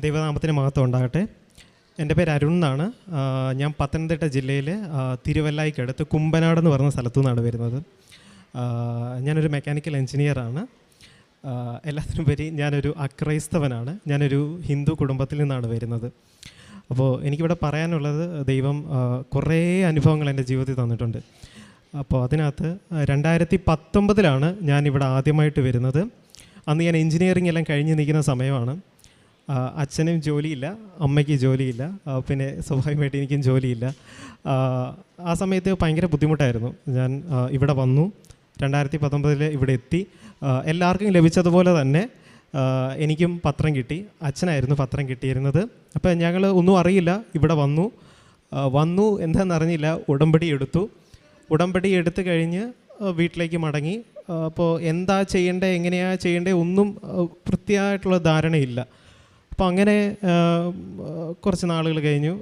ദൈവനാമത്തിന് മഹത്വം ഉണ്ടാകട്ടെ. എന്റെ പേര് അരുൺ എന്നാണ്. ഞാൻ പത്തനംതിട്ട ജില്ലയിലെ തിരുവല്ലായിക്കടുത്ത് കുമ്പനാട് എന്ന് പറഞ്ഞ സ്ഥലത്തു നിന്നാണ് വരുന്നത്. ഞാനൊരു മെക്കാനിക്കൽ എൻജിനീയറാണ്. എല്ലാത്തിനും എല്ലാത്തിനുപരി ഞാനൊരു അക്രൈസ്തവനാണ്. ഞാനൊരു ഹിന്ദു കുടുംബത്തിൽ നിന്നാണ് വരുന്നത്. അപ്പോൾ എനിക്കിവിടെ പറയാനുള്ളത് ദൈവം കുറേ അനുഭവങ്ങൾ എന്റെ ജീവിതത്തിൽ തന്നിട്ടുണ്ട്. അപ്പോൾ അതിനകത്ത് രണ്ടായിരത്തി പത്തൊമ്പതിലാണ് ഞാനിവിടെ ആദ്യമായിട്ട് വരുന്നത്. അന്ന് ഞാൻ എൻജിനീയറിംഗ് എല്ലാം കഴിഞ്ഞ് നിൽക്കുന്ന സമയമാണ്. അച്ഛനും ജോലിയില്ല അമ്മയ്ക്ക് ജോലിയില്ല പിന്നെ സ്വാഭാവികമായിട്ട് എനിക്കും ജോലിയില്ല. ആ, സമയത്ത് ഭയങ്കര ബുദ്ധിമുട്ടായിരുന്നു. ഞാൻ ഇവിടെ വന്നു. രണ്ടായിരത്തി പത്തൊമ്പതിൽ ഇവിടെ എത്തി. എല്ലാവർക്കും ലഭിച്ചതുപോലെ തന്നെ എനിക്കും പത്രം കിട്ടി. അച്ഛനായിരുന്നു പത്രം കിട്ടിയിരുന്നത്. അപ്പോൾ ഞങ്ങൾ ഒന്നും അറിയില്ല. ഇവിടെ വന്നു. വന്നു എന്താണെന്ന് അറിഞ്ഞില്ല ഉടമ്പടി എടുത്തു. ഉടമ്പടി എടുത്തു കഴിഞ്ഞ് വീട്ടിലേക്ക് മടങ്ങി. അപ്പോൾ എന്താ ചെയ്യേണ്ടത് എങ്ങനെയാണ് ചെയ്യേണ്ടത് ഒന്നും വൃത്തിയായിട്ടുള്ള ധാരണയില്ല. അപ്പോൾ അങ്ങനെ കുറച്ച് നാളുകൾ കഴിഞ്ഞു.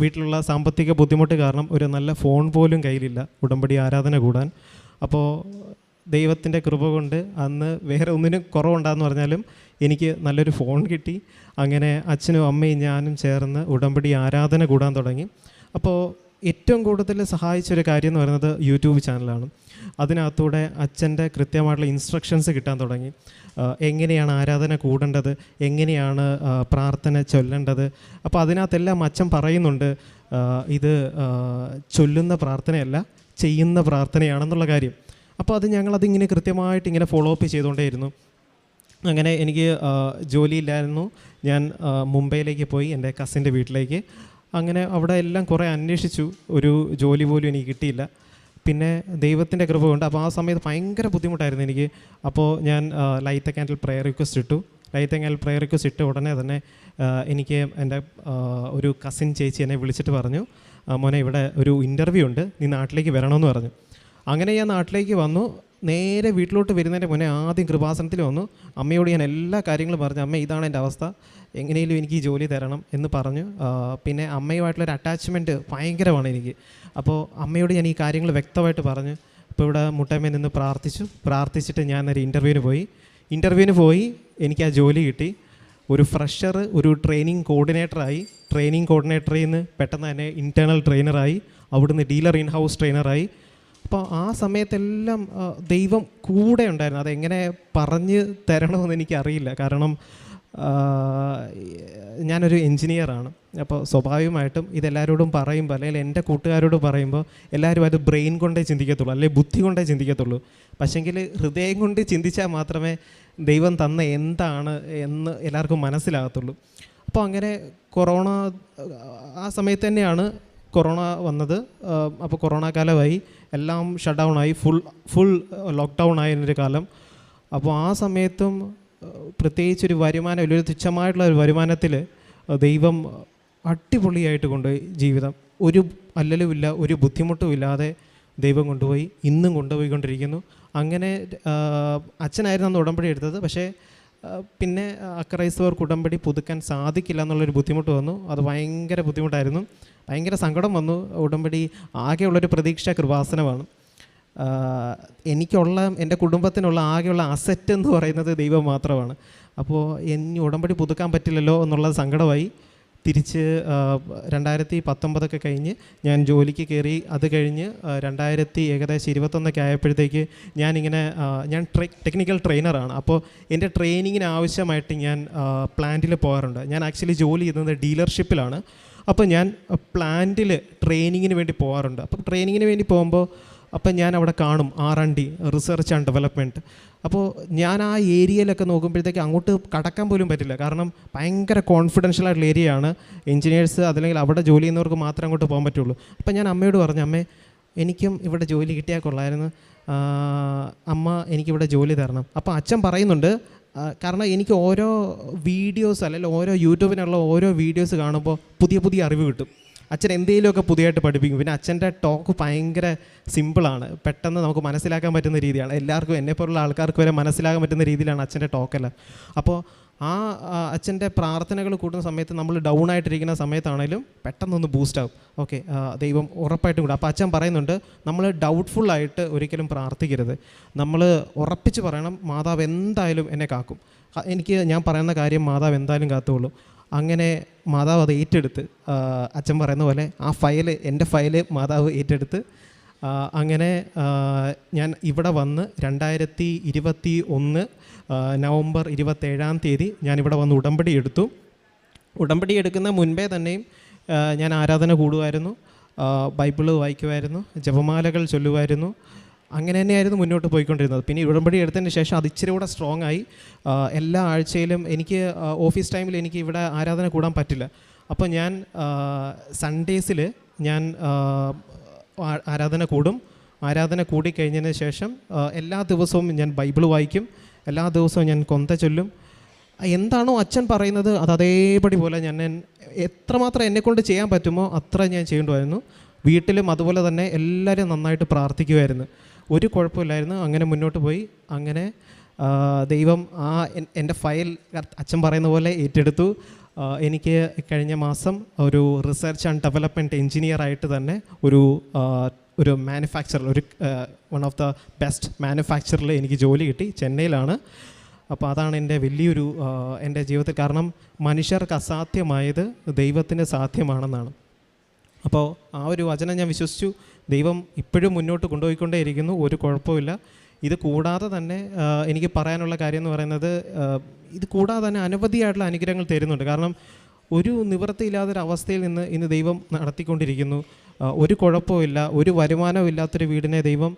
വീട്ടിലുള്ള സാമ്പത്തിക ബുദ്ധിമുട്ട് കാരണം ഒരു നല്ല ഫോൺ പോലും കയ്യിലില്ല. ഉടമ്പടി ആരാധന കൂടാൻ. അപ്പോൾ ദൈവത്തിന്റെ കൃപ കൊണ്ട് അന്ന് വേറെ ഒന്നിനും കുറവുണ്ടാന്ന് പറഞ്ഞാലും എനിക്ക് നല്ലൊരു ഫോൺ കിട്ടി. അങ്ങനെ അച്ഛനും അമ്മയും ഞാനും ചേർന്ന് ഉടമ്പടി ആരാധന കൂടാൻ തുടങ്ങി. അപ്പോൾ ഏറ്റവും കൂടുതൽ സഹായിച്ചൊരു കാര്യം എന്ന് പറയുന്നത് യൂട്യൂബ് ചാനലാണ്. അതിനകത്തൂടെ അച്ഛന്റെ കൃത്യമായിട്ടുള്ള ഇൻസ്ട്രക്ഷൻസ് കിട്ടാൻ തുടങ്ങി. എങ്ങനെയാണ് ആരാധന കൂടേണ്ടത്? എങ്ങനെയാണ് പ്രാർത്ഥന ചൊല്ലേണ്ടത്? അപ്പോൾ അതിനകത്തെല്ലാം അച്ഛൻ പറയുന്നുണ്ട് ഇത് ചൊല്ലുന്ന പ്രാർത്ഥനയല്ല ചെയ്യുന്ന പ്രാർത്ഥനയാണെന്നുള്ള കാര്യം. അപ്പോൾ അത് ഞങ്ങളതിങ്ങനെ കൃത്യമായിട്ട് ഇങ്ങനെ ഫോളോ അപ്പ് ചെയ്തുകൊണ്ടേയിരുന്നു. അങ്ങനെ എനിക്ക് ജോലിയില്ലായിരുന്നു. ഞാൻ മുംബൈയിലേക്ക് പോയി എന്റെ കസിന്റെ വീട്ടിലേക്ക്. അങ്ങനെ അവിടെ എല്ലാം കുറേ അന്വേഷിച്ചു. ഒരു ജോലി പോലും എനിക്ക് കിട്ടിയില്ല. പിന്നെ ദൈവത്തിന്റെ കൃപ കൊണ്ട് അപ്പോൾ ആ സമയത്ത് ഭയങ്കര ബുദ്ധിമുട്ടായിരുന്നു എനിക്ക്. അപ്പോൾ ഞാൻ ലൈറ്റ് ക്യാൻഡിൽ പ്രയർ റിക്വസ്റ്റ് ഇട്ടു. ലൈറ്റ് ക്യാൻഡിൽ പ്രയർ റിക്വസ്റ്റ് ഇട്ട ഉടനെ തന്നെ എനിക്ക് എന്റെ ഒരു കസിൻ ചേച്ചി എന്നെ വിളിച്ചിട്ട് പറഞ്ഞു "ആ, മോനെ ഇവിടെ ഒരു ഇന്റർവ്യൂ ഉണ്ട്. നീ നാട്ടിലേക്ക് വരണമെന്ന് പറഞ്ഞു. അങ്ങനെ ഞാൻ നാട്ടിലേക്ക് വന്നു. നേരെ വീട്ടിലോട്ട് വരുന്നതിന്റെ മുന്നേ ആദ്യം കൃപാസനത്തിൽ വന്നു. അമ്മയോട് ഞാൻ എല്ലാ കാര്യങ്ങളും പറഞ്ഞു അമ്മ ഇതാണ് എന്റെ അവസ്ഥ. എങ്ങനെയും എനിക്ക് ഈ ജോലി തരണം എന്ന് പറഞ്ഞു. പിന്നെ അമ്മയുമായിട്ടുള്ളൊരു അറ്റാച്ച്മെന്റ് ഭയങ്കരമാണ് എനിക്ക്. അപ്പോൾ അമ്മയോട് ഞാൻ ഈ കാര്യങ്ങൾ വ്യക്തമായിട്ട് പറഞ്ഞു. അപ്പോൾ ഇവിടെ മുട്ടമ്മ നിന്ന് പ്രാർത്ഥിച്ചു. പ്രാർത്ഥിച്ചിട്ട് ഞാൻ ഒരു ഇന്റർവ്യൂവിന് പോയി. ഇന്റർവ്യൂവിന് പോയി എനിക്ക് ആ ജോലി കിട്ടി. ഒരു ഫ്രഷർ ഒരു ട്രെയിനിങ് കോർഡിനേറ്ററായി ട്രെയിനിങ് കോർഡിനേറ്ററിൽ നിന്ന് പെട്ടെന്ന് തന്നെ ഇന്റേർണൽ ട്രെയിനറായി അവിടുന്ന് ഡീലർ ഇൻ ഹൗസ് ട്രെയിനറായി അപ്പോൾ ആ സമയത്തെല്ലാം ദൈവം കൂടെ ഉണ്ടായിരുന്നു. അതെങ്ങനെ പറഞ്ഞ് തരണമെന്ന് എനിക്കറിയില്ല. കാരണം ഞാനൊരു എൻജിനീയറാണ്. അപ്പോൾ സ്വാഭാവികമായിട്ടും ഇതെല്ലാവരോടും പറയുമ്പോൾ അല്ലെങ്കിൽ എന്റെ കൂട്ടുകാരോട് പറയുമ്പോൾ എല്ലാവരും അത് ബ്രെയിൻ കൊണ്ടേ ചിന്തിക്കത്തുള്ളൂ അല്ലെങ്കിൽ ബുദ്ധി കൊണ്ടേ ചിന്തിക്കത്തുള്ളൂ. പക്ഷേങ്കിൽ ഹൃദയം കൊണ്ട് ചിന്തിച്ചാൽ മാത്രമേ ദൈവം തന്ന എന്താണ് എന്ന് എല്ലാവർക്കും മനസ്സിലാകത്തുള്ളൂ. അപ്പോൾ അങ്ങനെ കൊറോണ ആ സമയത്ത് തന്നെയാണ് കൊറോണ വന്നത് അപ്പോൾ കൊറോണ കാലമായി എല്ലാം ഷട്ട് ഡൗൺ ആയി ഫുൾ ഫുൾ ലോക്ക്ഡൗൺ ആയിരുന്നൊരു കാലം. അപ്പോൾ ആ സമയത്തും പ്രത്യേകിച്ച് ഒരു വരുമാനം ഒരു തുച്ഛമായിട്ടുള്ള ഒരു വരുമാനത്തിൽ ദൈവം അടിപൊളിയായിട്ട് കൊണ്ടുപോയി ജീവിതം. ഒരു അല്ലലുമില്ല ഒരു ബുദ്ധിമുട്ടും ഇല്ലാതെ ദൈവം കൊണ്ടുപോയി ഇന്നും കൊണ്ടുപോയിക്കൊണ്ടിരിക്കുന്നു. അങ്ങനെ അച്ഛനായിരുന്നു അന്ന് ഉടമ്പടി എടുത്തത്. പക്ഷേ പിന്നെ അക്രൈസ്തവർക്ക് ഉടമ്പടി പുതുക്കാൻ സാധിക്കില്ല എന്നുള്ളൊരു ബുദ്ധിമുട്ട് വന്നു. അത് ഭയങ്കര ബുദ്ധിമുട്ടായിരുന്നു. ഭയങ്കര സങ്കടം വന്നു. ഉടമ്പടി ആകെയുള്ളൊരു പ്രതീക്ഷ കൃപാസനമാണ്. എനിക്കുള്ള എന്റെ കുടുംബത്തിനുള്ള ആകെയുള്ള അസറ്റ് എന്ന് പറയുന്നത് ദൈവം മാത്രമാണ്. അപ്പോൾ ഇനി ഉടമ്പടി പുതുക്കാൻ പറ്റില്ലല്ലോ എന്നുള്ള സങ്കടമായി തിരിച്ച് രണ്ടായിരത്തി പത്തൊമ്പതൊക്കെ കഴിഞ്ഞ് ഞാൻ ജോലിക്ക് കയറി. അത് കഴിഞ്ഞ് രണ്ടായിരത്തി ഏകദേശം ഇരുപത്തൊന്നൊക്കെ ആയപ്പോഴത്തേക്ക് ഞാനിങ്ങനെ ഞാൻ ട്രെ ടെക്നിക്കൽ ട്രെയിനറാണ് അപ്പോൾ എന്റെ ട്രെയിനിങ്ങിന് ആവശ്യമായിട്ട് ഞാൻ പ്ലാന്റിൽ പോകാറുണ്ട്. ഞാൻ ആക്ച്വലി ജോലി ചെയ്യുന്നത് ഡീലർഷിപ്പിലാണ് അപ്പോൾ ഞാൻ പ്ലാന്റിൽ ട്രെയിനിങ്ങിന് വേണ്ടി പോകാറുണ്ട്. അപ്പോൾ ട്രെയിനിങ്ങിന് വേണ്ടി പോകുമ്പോൾ അപ്പം ഞാൻ അവിടെ കാണും R and D research and development അപ്പോൾ ഞാൻ ആ ഏരിയയിലൊക്കെ നോക്കുമ്പോഴത്തേക്ക് അങ്ങോട്ട് കടക്കാൻ പോലും പറ്റില്ല. കാരണം ഭയങ്കര കോൺഫിഡൻഷ്യൽ ആയിട്ടുള്ള ഏരിയ ആണ്. എഞ്ചിനീയേഴ്സ് അതല്ലെങ്കിൽ അവിടെ ജോലി ചെയ്യുന്നവർക്ക് മാത്രമേ അങ്ങോട്ട് പോകാൻ പറ്റുള്ളൂ. അപ്പം ഞാൻ അമ്മയോട് പറഞ്ഞു അമ്മേ എനിക്കും ഇവിടെ ജോലി കിട്ടിയാൽ കൊള്ളായിരുന്നു അമ്മ എനിക്കിവിടെ ജോലി തരണം. അപ്പോൾ അച്ഛൻ പറയുന്നുണ്ട് കാരണം എനിക്ക് ഓരോ വീഡിയോസ് അല്ലെങ്കിൽ ഓരോ യൂട്യൂബിനുള്ള ഓരോ വീഡിയോസ് കാണുമ്പോൾ പുതിയ പുതിയ അറിവ് കിട്ടും. അച്ഛൻ എന്തെങ്കിലുമൊക്കെ പുതിയതായിട്ട് പഠിപ്പിക്കും. പിന്നെ അച്ഛന്റെ ടോക്ക് ഭയങ്കര സിമ്പിളാണ് പെട്ടെന്ന് നമുക്ക് മനസ്സിലാക്കാൻ പറ്റുന്ന രീതിയാണ്. എല്ലാവർക്കും എന്നെപ്പോലുള്ള ആൾക്കാർക്ക് വരെ മനസ്സിലാക്കാൻ പറ്റുന്ന രീതിയിലാണ് അച്ഛന്റെ ടോക്കെല്ലാം അപ്പോൾ ആ അച്ഛന്റെ പ്രാർത്ഥനകൾ കൂടുന്ന സമയത്ത് നമ്മൾ ഡൗൺ ആയിട്ടിരിക്കുന്ന സമയത്താണേലും പെട്ടെന്നൊന്ന് ബൂസ്റ്റ് ആവും. ഓക്കെ ദൈവം ഉറപ്പായിട്ടും കൂടെ. അപ്പോൾ അച്ഛൻ പറയുന്നുണ്ട് നമ്മൾ ഡൗട്ട്ഫുള്ളായിട്ട് ഒരിക്കലും പ്രാർത്ഥിക്കരുത്. നമ്മൾ ഉറപ്പിച്ച് പറയണം മാതാവ് എന്തായാലും എന്നെ കാക്കും. എനിക്ക് ഞാൻ പറയുന്ന കാര്യം മാതാവ് എന്തായാലും കാത്തുള്ളൂ അങ്ങനെ മാതാവ് അത് ഏറ്റെടുത്ത് അച്ഛൻ പറയുന്ന പോലെ ആ ഫയൽ എന്റെ ഫയൽ മാതാവ് ഏറ്റെടുത്ത് അങ്ങനെ ഞാൻ ഇവിടെ വന്ന് രണ്ടായിരത്തി ഇരുപത്തി ഒന്ന് നവംബർ ഇരുപത്തേഴാം തീയതി ഞാനിവിടെ വന്ന് ഉടമ്പടി എടുത്തു. ഉടമ്പടി എടുക്കുന്ന മുൻപേ തന്നെയും ഞാൻ ആരാധന കൂടുമായിരുന്നു ബൈബിൾ വായിക്കുമായിരുന്നു ജപമാലകൾ ചൊല്ലുമായിരുന്നു. അങ്ങനെ തന്നെയായിരുന്നു മുന്നോട്ട് പോയിക്കൊണ്ടിരുന്നത്. പിന്നെ ഉടമ്പടി എടുത്തതിന് ശേഷം അത് ഇച്ചിരി കൂടെ സ്ട്രോങ് ആയി. എല്ലാ ആഴ്ചയിലും എനിക്ക് ഓഫീസ് ടൈമിൽ എനിക്ക് ഇവിടെ ആരാധന കൂടാൻ പറ്റില്ല. അപ്പോൾ ഞാൻ സൺഡേസിൽ ഞാൻ ആരാധന കൂടും. ആരാധന കൂടിക്കഴിഞ്ഞതിന് ശേഷം എല്ലാ ദിവസവും ഞാൻ ബൈബിൾ വായിക്കും. എല്ലാ ദിവസവും ഞാൻ കൊന്ത ചൊല്ലും. എന്താണോ അച്ഛൻ പറയുന്നത് അത് അതേപടി പോലെ ഞാൻ എത്രമാത്രം എന്നെക്കൊണ്ട് ചെയ്യാൻ പറ്റുമോ അത്ര ഞാൻ ചെയ്യേണ്ടുമായിരുന്നു. വീട്ടിലും അതുപോലെ തന്നെ എല്ലാവരും നന്നായിട്ട് പ്രാർത്ഥിക്കുമായിരുന്നു. ഒരു കുഴപ്പമില്ലായിരുന്നു. അങ്ങനെ മുന്നോട്ട് പോയി. അങ്ങനെ ദൈവം ആ എന്റെ ഫയൽ അച്ഛൻ പറയുന്ന പോലെ ഏറ്റെടുത്തു. എനിക്ക് കഴിഞ്ഞ മാസം ഒരു റിസർച്ച് ആൻഡ് ഡെവലപ്മെന്റ് എഞ്ചിനീയർ ആയിട്ട് തന്നെ ഒരു ഒരു മാനുഫാക്ചറിൽ ഒരു വൺ ഓഫ് ദ ബെസ്റ്റ് മാനുഫാക്ചറിൽ എനിക്ക് ജോലി കിട്ടി ചെന്നൈയിലാണ്. അപ്പോൾ അതാണ് എന്റെ വലിയൊരു എന്റെ ജീവിതത്തിൽ കാരണം മനുഷ്യർക്ക് അസാധ്യമായത് ദൈവത്തിന് സാധ്യമാണെന്നാണ്. അപ്പോൾ ആ ഒരു വചനം ഞാൻ വിശ്വസിച്ചു. ദൈവം ഇപ്പോഴും മുന്നോട്ട് കൊണ്ടുപോയിക്കൊണ്ടേയിരിക്കുന്നു. ഒരു കുഴപ്പമില്ല ഇത് കൂടാതെ തന്നെ എനിക്ക് പറയാനുള്ള കാര്യം എന്ന് പറയുന്നത് ഇത് കൂടാതെ തന്നെ അനവധിയായിട്ടുള്ള അനുഗ്രഹങ്ങൾ തരുന്നുണ്ട്. കാരണം ഒരു നിവൃത്തിയില്ലാത്തൊരവസ്ഥയിൽ നിന്ന് ഇന്ന് ദൈവം നടത്തിക്കൊണ്ടിരിക്കുന്നു. ഒരു കുഴപ്പമില്ല ഒരു വരുമാനവും ഇല്ലാത്തൊരു വീടിനെ ദൈവം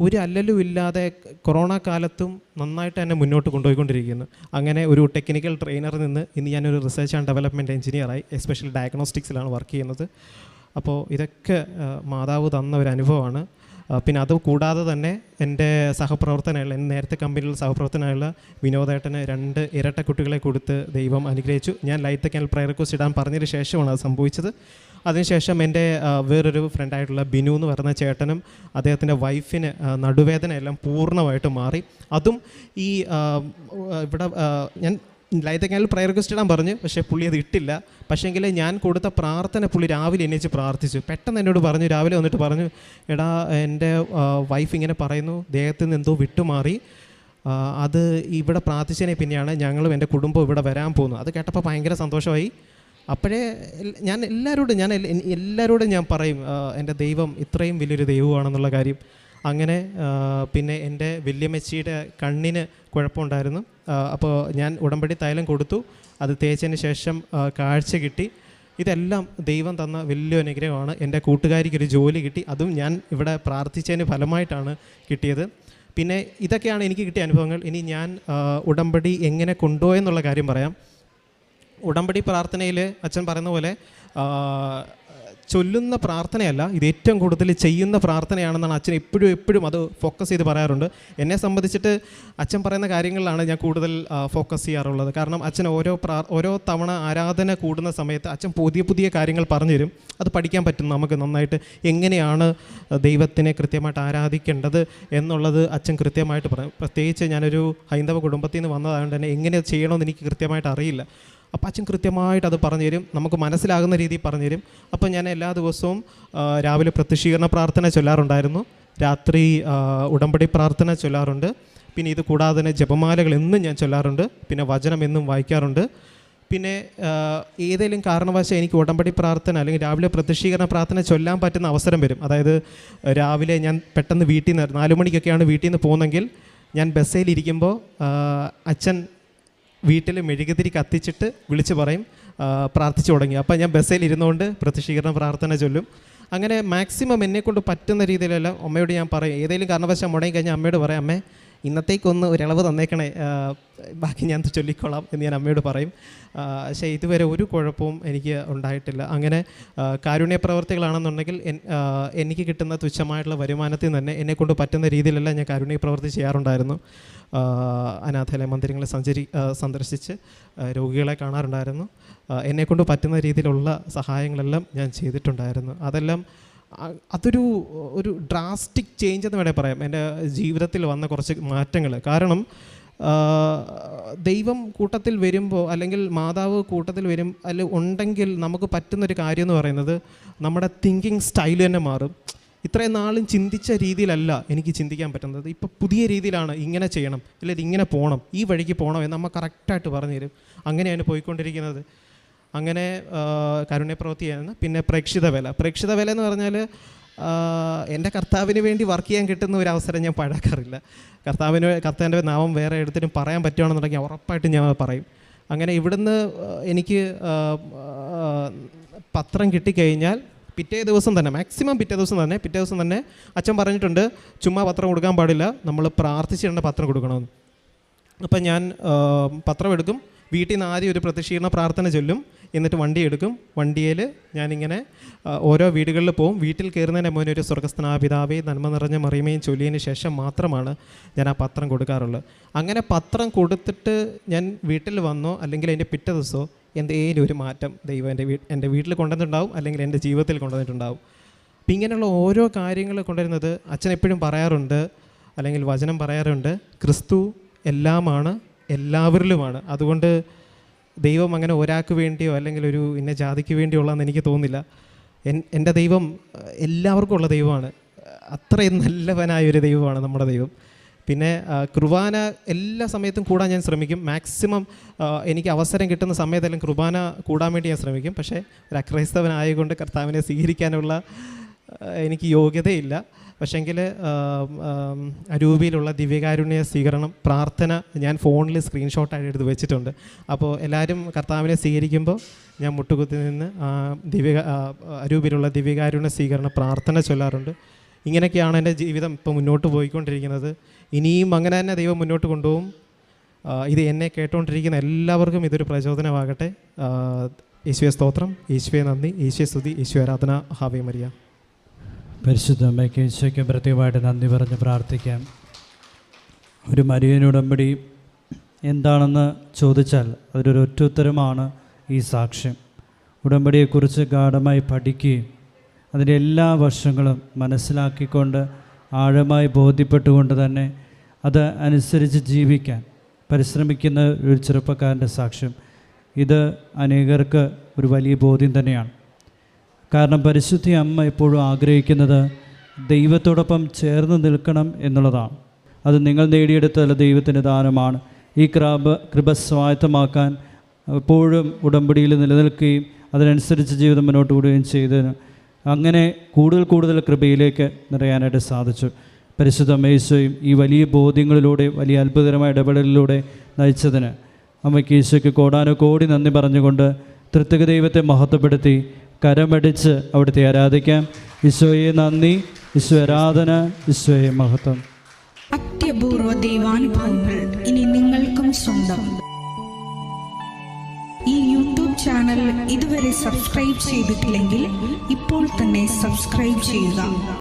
ഒരു അല്ലലും ഇല്ലാതെ കൊറോണ കാലത്തും നന്നായിട്ട് തന്നെ മുന്നോട്ട് കൊണ്ടുപോയിക്കൊണ്ടിരിക്കുന്നു. അങ്ങനെ ഒരു ടെക്നിക്കൽ ട്രെയിനറിൽ നിന്ന് ഇന്ന് ഞാനൊരു റിസർച്ച് ആൻഡ് ഡെവലപ്മെന്റ് എഞ്ചിനീയറായി എസ്പെഷ്യൽ ഡയഗ്നോസ്റ്റിക്സിലാണ് വർക്ക് ചെയ്യുന്നത്. അപ്പോൾ ഇതൊക്കെ മാതാവ് തന്ന ഒരു അനുഭവമാണ്. പിന്നെ അത് കൂടാതെ തന്നെ എന്റെ സഹപ്രവർത്തനമുള്ള എന്റെ നേരത്തെ കമ്പനിയിലുള്ള സഹപ്രവർത്തനമുള്ള വിനോദേട്ടന് രണ്ട് ഇരട്ട കുട്ടികളെ കൊടുത്ത് ദൈവം അനുഗ്രഹിച്ചു. ഞാൻ ലൈറ്റ് ക്യാൻ പ്രയർ റിക്വസ്റ്റ് ഇടാൻ പറഞ്ഞതിന് ശേഷമാണ് അത് സംഭവിച്ചത്. അതിനുശേഷം എന്റെ വേറൊരു ഫ്രണ്ടായിട്ടുള്ള ബിനു എന്ന് പറയുന്ന ചേട്ടനും അദ്ദേഹത്തിന്റെ വൈഫിന് നടുവേദന എല്ലാം പൂർണമായിട്ട് മാറി. അതും ഈ ഇവിടെ ഞാൻ ലൈതക്കാനിൽ പ്രയർ റിക്വസ്റ്റ് ഇടാൻ പറഞ്ഞു പക്ഷേ പുള്ളി അത് ഇട്ടില്ല. പക്ഷേങ്കിൽ ഞാൻ കൊടുത്ത പ്രാർത്ഥന പുള്ളി രാവിലെ എണീച്ച് പ്രാർത്ഥിച്ചു. പെട്ടെന്ന് എന്നോട് പറഞ്ഞു രാവിലെ വന്നിട്ട് പറഞ്ഞു എടാ എന്റെ വൈഫ് ഇങ്ങനെ പറയുന്നു ദേഹത്ത് നിന്ന് എന്തോ വിട്ടുമാറി. അത് ഇവിടെ പ്രാർത്ഥിച്ചതിനെ പിന്നെയാണ് ഞങ്ങളും എന്റെ കുടുംബം ഇവിടെ വരാൻ പോകുന്നത്. അത് കേട്ടപ്പോൾ ഭയങ്കര സന്തോഷമായി. അപ്പോഴേ ഞാൻ എല്ലാവരോടും ഞാൻ എല്ലാവരോടും ഞാൻ പറയും എന്റെ ദൈവം ഇത്രയും വലിയൊരു ദൈവമാണെന്നുള്ള കാര്യം. അങ്ങനെ പിന്നെ എന്റെ വല്യമ്മച്ചിയുടെ കണ്ണിന് കുഴപ്പമുണ്ടായിരുന്നു. അപ്പോൾ ഞാൻ ഉടമ്പടി തൈലം കൊടുത്തു. അത് തേച്ചതിന് ശേഷം കാഴ്ച കിട്ടി. ഇതെല്ലാം ദൈവം തന്ന വലിയ അനുഗ്രഹമാണ്. എന്റെ കൂട്ടുകാരിക്ക് ഒരു ജോലി കിട്ടി. അതും ഞാൻ ഇവിടെ പ്രാർത്ഥിച്ചതിന് ഫലമായിട്ടാണ് കിട്ടിയത്. പിന്നെ ഇതൊക്കെയാണ് എനിക്ക് കിട്ടിയ അനുഭവങ്ങൾ. ഇനി ഞാൻ ഉടമ്പടി എങ്ങനെ കൊണ്ടുപോയെന്നുള്ള കാര്യം പറയാം. ഉടമ്പടി പ്രാർത്ഥനയിൽ അച്ഛൻ പറയുന്ന പോലെ ചൊല്ലുന്ന പ്രാർത്ഥനയല്ല ഇത് ഏറ്റവും കൂടുതൽ ചെയ്യുന്ന പ്രാർത്ഥനയാണെന്നാണ് അച്ഛൻ എപ്പോഴും എപ്പോഴും അത് ഫോക്കസ് ചെയ്ത് പറയാറുണ്ട്. എന്നെ സംബന്ധിച്ചിട്ട് അച്ഛൻ പറയുന്ന കാര്യങ്ങളിലാണ് ഞാൻ കൂടുതൽ ഫോക്കസ് ചെയ്യാറുള്ളത്. കാരണം അച്ഛൻ ഓരോ പ്രാ ഓരോ തവണ ആരാധന കൂടുന്ന സമയത്ത് അച്ഛൻ പുതിയ പുതിയ കാര്യങ്ങൾ പറഞ്ഞു തരും അത് പഠിക്കാൻ പറ്റും നമുക്ക് നന്നായിട്ട്. എങ്ങനെയാണ് ദൈവത്തിനെ കൃത്യമായിട്ട് ആരാധിക്കേണ്ടത് എന്നുള്ളത് അച്ഛൻ കൃത്യമായിട്ട് പറയും പ്രത്യേകിച്ച് ഞാനൊരു ഹൈന്ദവ കുടുംബത്തിൽ നിന്ന് വന്നതായതുകൊണ്ട് തന്നെ എങ്ങനെ ചെയ്യണമെന്ന് എനിക്ക് കൃത്യമായിട്ട് അറിയില്ല. അപ്പോൾ അച്ഛൻ കൃത്യമായിട്ട് അത് പറഞ്ഞു തരും നമുക്ക് മനസ്സിലാകുന്ന രീതിയിൽ പറഞ്ഞു തരും അപ്പോൾ ഞാൻ എല്ലാ ദിവസവും രാവിലെ പ്രത്യക്ഷീകരണ പ്രാർത്ഥന ചൊല്ലാറുണ്ടായിരുന്നു. രാത്രി ഉടമ്പടി പ്രാർത്ഥന ചൊല്ലാറുണ്ട്. പിന്നെ ഇത് കൂടാതെ തന്നെ ജപമാലകൾ എന്നും ഞാൻ ചൊല്ലാറുണ്ട്. പിന്നെ വചനം എന്നും വായിക്കാറുണ്ട്. പിന്നെ ഏതെങ്കിലും കാരണവശാൽ എനിക്ക് ഉടമ്പടി പ്രാർത്ഥന അല്ലെങ്കിൽ രാവിലെ പ്രത്യക്ഷീകരണ പ്രാർത്ഥന ചൊല്ലാൻ പറ്റുന്ന അവസരം വരും. അതായത് രാവിലെ ഞാൻ പെട്ടെന്ന് വീട്ടിൽ നിന്ന് നാല് മണിക്കൊക്കെയാണ് വീട്ടിൽ നിന്ന് പോകുന്നെങ്കിൽ ഞാൻ ബസ്സിലിരിക്കുമ്പോൾ അച്ഛൻ വീട്ടിൽ മെഴുകുതിരി കത്തിച്ചിട്ട് വിളിച്ച് പറയും പ്രാർത്ഥിച്ചു തുടങ്ങി. അപ്പോൾ ഞാൻ ബസ്സിൽ ഇരുന്നുകൊണ്ട് പ്രത്യക്ഷീകരണ പ്രാർത്ഥന ചൊല്ലും. അങ്ങനെ മാക്സിമം എന്നെക്കൊണ്ട് പറ്റുന്ന രീതിയിലെല്ലാം അമ്മയോട് ഞാൻ പറയും. ഏതെങ്കിലും കാരണവശാൽ മുടങ്ങി കഴിഞ്ഞാൽ അമ്മയോട് പറയാം അമ്മേ ഇന്നത്തേക്കൊന്ന് ഒരളവ് തന്നേക്കണേ. ബാക്കി ഞാൻ ചൊല്ലിക്കൊള്ളാം എന്ന് ഞാൻ അമ്മയോട് പറയും. പക്ഷേ ഇതുവരെ ഒരു കുഴപ്പവും എനിക്ക് ഉണ്ടായിട്ടില്ല. അങ്ങനെ കാരുണ്യ പ്രവർത്തികളാണെന്നുണ്ടെങ്കിൽ എനിക്ക് കിട്ടുന്ന തുച്ഛമായിട്ടുള്ള വരുമാനത്തിൽ തന്നെ എന്നെക്കൊണ്ട് പറ്റുന്ന രീതിയിലല്ല ഞാൻ കാരുണ്യ പ്രവർത്തി ചെയ്യാറുണ്ടായിരുന്നു. അനാഥാലയ മന്ദിരങ്ങളെ സഞ്ചരി സന്ദർശിച്ച് രോഗികളെ കാണാറുണ്ടായിരുന്നു. എന്നെക്കൊണ്ട് പറ്റുന്ന രീതിയിലുള്ള സഹായങ്ങളെല്ലാം ഞാൻ ചെയ്തിട്ടുണ്ടായിരുന്നു. അതെല്ലാം അതൊരു ഒരു ഡ്രാസ്റ്റിക് ചേഞ്ച് എന്ന് വേണേൽ പറയാം. എന്റെ ജീവിതത്തിൽ വന്ന കുറച്ച് മാറ്റങ്ങൾ. കാരണം ദൈവം കൂട്ടത്തിൽ വരുമ്പോൾ അല്ലെങ്കിൽ മാതാവ് കൂട്ടത്തിൽ വരും അല്ലെ ഉണ്ടെങ്കിൽ നമുക്ക് പറ്റുന്നൊരു കാര്യം എന്ന് പറയുന്നത് നമ്മുടെ തിങ്കിങ് സ്റ്റൈൽ തന്നെ മാറും. ഇത്രയും നാളും ചിന്തിച്ച രീതിയിലല്ല എനിക്ക് ചിന്തിക്കാൻ പറ്റുന്നത്. ഇപ്പോൾ പുതിയ രീതിയിലാണ് ഇങ്ങനെ ചെയ്യണം അല്ലെങ്കിൽ ഇങ്ങനെ പോകണം ഈ വഴിക്ക് പോകണം എന്ന് നമ്മൾ കറക്റ്റായിട്ട് പറഞ്ഞു തരും അങ്ങനെയാണ് പോയിക്കൊണ്ടിരിക്കുന്നത്. അങ്ങനെ കരുണ്യപ്രവൃത്തി പിന്നെ പ്രേക്ഷിത വില പ്രേക്ഷിത വില എന്ന് പറഞ്ഞാൽ എന്റെ കർത്താവിന് വേണ്ടി വർക്ക് ചെയ്യാൻ കിട്ടുന്ന ഒരു അവസരം ഞാൻ പാഴാക്കാറില്ല. കർത്താവിന് കർത്താവിന്റെ നാമം വേറെ എടുത്തിട്ടും പറയാൻ പറ്റുകയാണെന്നുണ്ടെങ്കിൽ ഉറപ്പായിട്ടും ഞാൻ പറയും. അങ്ങനെ ഇവിടുന്ന് എനിക്ക് പത്രം കിട്ടിക്കഴിഞ്ഞാൽ പിറ്റേ ദിവസം തന്നെ മാക്സിമം പിറ്റേ ദിവസം തന്നെ പിറ്റേ ദിവസം തന്നെ അച്ഛൻ പറഞ്ഞിട്ടുണ്ട് ചുമ്മാ പത്രം കൊടുക്കാൻ പാടില്ല. നമ്മൾ പ്രാർത്ഥിച്ചിട്ടുണ്ട് പത്രം കൊടുക്കണമെന്ന്. അപ്പം ഞാൻ പത്രം എടുക്കും. വീട്ടിൽ നിന്ന് ആദ്യം ഒരു പ്രതിഷീർണ പ്രാർത്ഥന ചൊല്ലും. എന്നിട്ട് വണ്ടി എടുക്കും. വണ്ടിയിൽ ഞാനിങ്ങനെ ഓരോ വീടുകളിൽ പോവും. വീട്ടിൽ കയറുന്നതിന് മുന്നേ ഒരു സ്വർഗസ്നാപിതാവേ നന്മ നിറഞ്ഞ മറിയുമേയും ചൊല്ലിയതിന് ശേഷം മാത്രമാണ് ഞാൻ ആ പത്രം കൊടുക്കാറുള്ളത്. അങ്ങനെ പത്രം കൊടുത്തിട്ട് ഞാൻ വീട്ടിൽ വന്നോ അല്ലെങ്കിൽ അതിന്റെ പിറ്റേ ദിവസമോ എന്തെങ്കിലും ഒരു മാറ്റം ദൈവം എന്റെ വീ എന്റെ വീട്ടിൽ കൊണ്ടുവന്നിട്ടുണ്ടാവും അല്ലെങ്കിൽ എന്റെ ജീവിതത്തിൽ കൊണ്ടുവന്നിട്ടുണ്ടാവും. അപ്പം ഇങ്ങനെയുള്ള ഓരോ കാര്യങ്ങൾ കൊണ്ടുവരുന്നത് അച്ഛൻ എപ്പോഴും പറയാറുണ്ട് അല്ലെങ്കിൽ വചനം പറയാറുണ്ട് ക്രിസ്തു എല്ലാമാണ് എല്ലാവരിലുമാണ്. അതുകൊണ്ട് ദൈവം അങ്ങനെ ഒരാൾക്ക് വേണ്ടിയോ അല്ലെങ്കിൽ ഒരു ഇന്ന ജാതിക്ക് വേണ്ടിയോ ഉള്ളതെന്ന് എനിക്ക് തോന്നുന്നില്ല. എൻ എന്റെ ദൈവം എല്ലാവർക്കും ഉള്ള ദൈവമാണ്. അത്രയും നല്ലവനായ ഒരു ദൈവമാണ് നമ്മുടെ ദൈവം. പിന്നെ കുർബാന എല്ലാ സമയത്തും കൂടാൻ ഞാൻ ശ്രമിക്കും. മാക്സിമം എനിക്ക് അവസരം കിട്ടുന്ന സമയത്തെല്ലാം കുർബാന കൂടാൻ വേണ്ടി ഞാൻ ശ്രമിക്കും. പക്ഷേ ഒരു അക്രൈസ്തവനായതുകൊണ്ട് കർത്താവിനെ സ്വീകരിക്കാനുള്ള എനിക്ക് യോഗ്യതയില്ല. പക്ഷേങ്കിൽ അരൂപിയിലുള്ള ദിവ്യകാരുണ്യ സ്വീകരണം പ്രാർത്ഥന ഞാൻ ഫോണിൽ സ്ക്രീൻഷോട്ടായി എടുത്ത് വെച്ചിട്ടുണ്ട്. അപ്പോൾ എല്ലാവരും കർത്താവിനെ സ്വീകരിക്കുമ്പോൾ ഞാൻ മുട്ടുകുത്തി നിന്ന് ദിവ്യ അരൂപിയിലുള്ള ദിവ്യകാരുണ്യ സ്വീകരണ പ്രാർത്ഥന ചൊല്ലാറുണ്ട്. ഇങ്ങനെയൊക്കെയാണ് എന്റെ ജീവിതം ഇപ്പോൾ മുന്നോട്ട് പോയിക്കൊണ്ടിരിക്കുന്നത്. ഇനിയും അങ്ങനെ തന്നെ ദൈവം മുന്നോട്ട് കൊണ്ടുപോകും. ഇത് എന്നെ കേട്ടുകൊണ്ടിരിക്കുന്ന എല്ലാവർക്കും ഇതൊരു പ്രചോദനമാകട്ടെ. യേശുവെ സ്തോത്രം. യേശുവെ നന്ദി. യേശുവെ സ്തുതി. ഈശ്വരാധന ഹാവേ മരിയ. പരിശുദ്ധ അമ്മയ്ക്ക് ഈശോയ്ക്കും പ്രത്യേകമായിട്ട് നന്ദി പറഞ്ഞ് പ്രാർത്ഥിക്കാം. ഒരു മരിയനുടമ്പടി എന്താണെന്ന് ചോദിച്ചാൽ അതിലൊരു ഒറ്റ ഉത്തരമാണ് ഈ സാക്ഷ്യം. ഉടമ്പടിയെക്കുറിച്ച് ഗാഠമായി പഠിക്കുകയും അതിന്റെ എല്ലാ വശങ്ങളും മനസ്സിലാക്കിക്കൊണ്ട് ആഴമായി ബോധ്യപ്പെട്ടുകൊണ്ട് തന്നെ അത് അനുസരിച്ച് ജീവിക്കാൻ പരിശ്രമിക്കുന്ന ഒരു ചെറുപ്പക്കാരന്റെ സാക്ഷ്യം. ഇത് അനേകർക്ക് ഒരു വലിയ ബോധ്യം തന്നെയാണ്. കാരണം പരിശുദ്ധി അമ്മ എപ്പോഴും ആഗ്രഹിക്കുന്നത് ദൈവത്തോടൊപ്പം ചേർന്ന് നിൽക്കണം എന്നുള്ളതാണ്. അത് നിങ്ങൾ നേടിയെടുത്തതല്ല ദൈവത്തിന്റെ ദാനമാണ്. ഈ ക്രാബ് കൃപ സ്വായത്തമാക്കാൻ എപ്പോഴും ഉടമ്പടിയിൽ നിലനിൽക്കുകയും അതിനനുസരിച്ച് ജീവിതം മുന്നോട്ട് വിടുകയും ചെയ്തതിന് അങ്ങനെ കൂടുതൽ കൂടുതൽ കൃപയിലേക്ക് നിറയാനായിട്ട് സാധിച്ചു. പരിശുദ്ധ മേശയും ഈ വലിയ ബോധ്യങ്ങളിലൂടെ വലിയ അത്ഭുതകരമായ ഇടപെടലിലൂടെ നയിച്ചതിന് അമ്മയ്ക്ക് ഈശോയ്ക്ക് കോടാനോ കോടി നന്ദി പറഞ്ഞുകൊണ്ട് തൃത്തിക ദൈവത്തെ മഹത്വപ്പെടുത്തി കരമടിച്ച് അവിടുത്തെ ആരാധിക്കാം. ഈശോയെ നന്ദി ഈശോ ആരാധന മഹത്വം. അത്യപൂർവ ദൈവാനുഭവങ്ങൾ ഇനി നിങ്ങൾക്കും സ്വന്തം. ഈ യൂട്യൂബ് ചാനൽ ഇതുവരെ സബ്സ്ക്രൈബ് ചെയ്തിട്ടില്ലെങ്കിൽ ഇപ്പോൾ തന്നെ സബ്സ്ക്രൈബ് ചെയ്യുക.